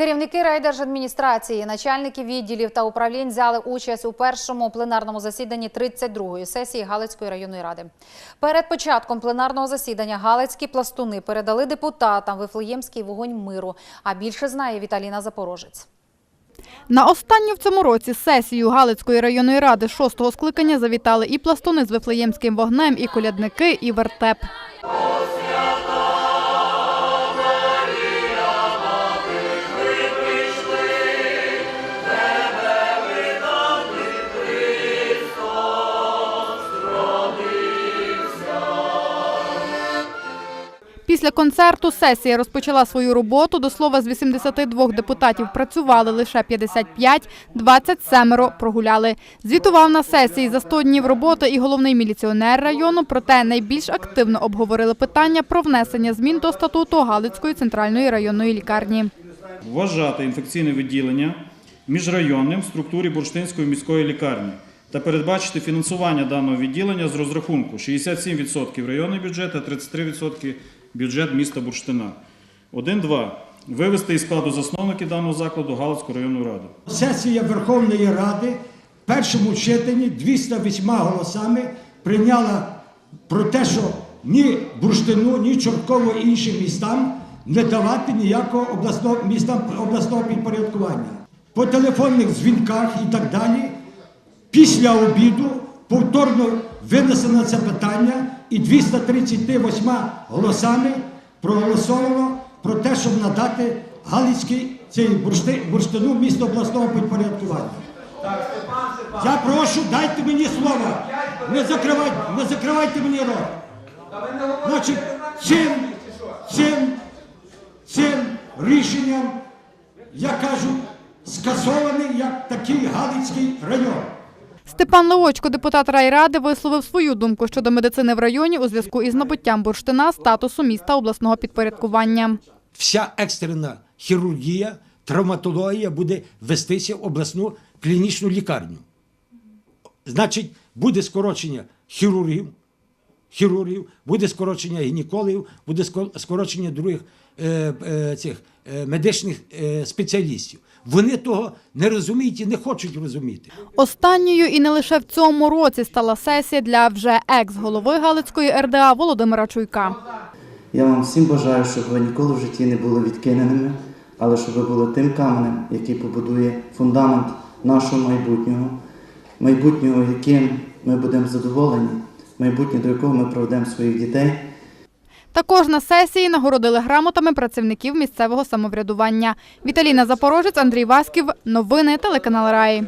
Керівники райдержадміністрації, начальники відділів та управлінь взяли участь у першому пленарному засіданні 32-ї сесії Галицької районної ради. Перед початком пленарного засідання галицькі пластуни передали депутатам Вифлеємський вогонь миру. А більше знає Віталіна Запорожець. На останню в цьому році сесію Галицької районної ради шостого скликання завітали і пластуни з Вифлеємським вогнем, і колядники, і вертеп. Після концерту сесія розпочала свою роботу. До слова, з 82 депутатів працювали лише 55, 27 прогуляли. Звітував на сесії за 100 днів роботи і головний міліціонер району. Проте найбільш активно обговорили питання про внесення змін до статуту Галицької центральної районної лікарні. вважати інфекційне відділення міжрайонним в структурі Бурштинської міської лікарні та передбачити фінансування даного відділення з розрахунку 67% районний бюджет, а 33% бюджет міста Бурштина. 1.2. Вивести із складу засновників даного закладу Галицьку районну раду. Сесія Верховної Ради в першому читанні 208 голосами прийняла про те, що ні Бурштину, ні Чортково іншим містам не давати ніякого обласного містам обласного підпорядкування. По телефонних дзвінках і так далі. Після обіду повторно винесено це питання і 238 голосами проголосовано про те, щоб надати Галицький цей буршти, бурштину місто обласного підпорядкування. Я прошу, дайте мені слово. Не закривайте, не закривайте мені рот. Значить, цим, цим, цим рішенням, я кажу, скасований як такий Галицький район. Степан Леочко, депутат райради, висловив свою думку щодо медицини в районі у зв'язку із набуттям бурштина статусу міста обласного підпорядкування. вся екстрена хірургія, травматологія буде вестися в обласну клінічну лікарню. Значить, буде скорочення хірургів, хірургів, буде скорочення гінекологів, буде скорочення других е, е, цих е, медичних е, спеціалістів. Вони того не розуміють і не хочуть розуміти. Останньою і не лише в цьому році стала сесія для вже екс-голови Галицької РДА Володимира Чуйка. Я вам всім бажаю, щоб ви ніколи в житті не були відкиненими, але щоб ви були тим каменем, який побудує фундамент нашого майбутнього, майбутнього, яким ми будемо задоволені, майбутнє, до якого ми проведемо своїх дітей. Також на сесії нагородили грамотами працівників місцевого самоврядування. Віталіна Запорожець, Андрій Васьків. Новини телеканал Раї.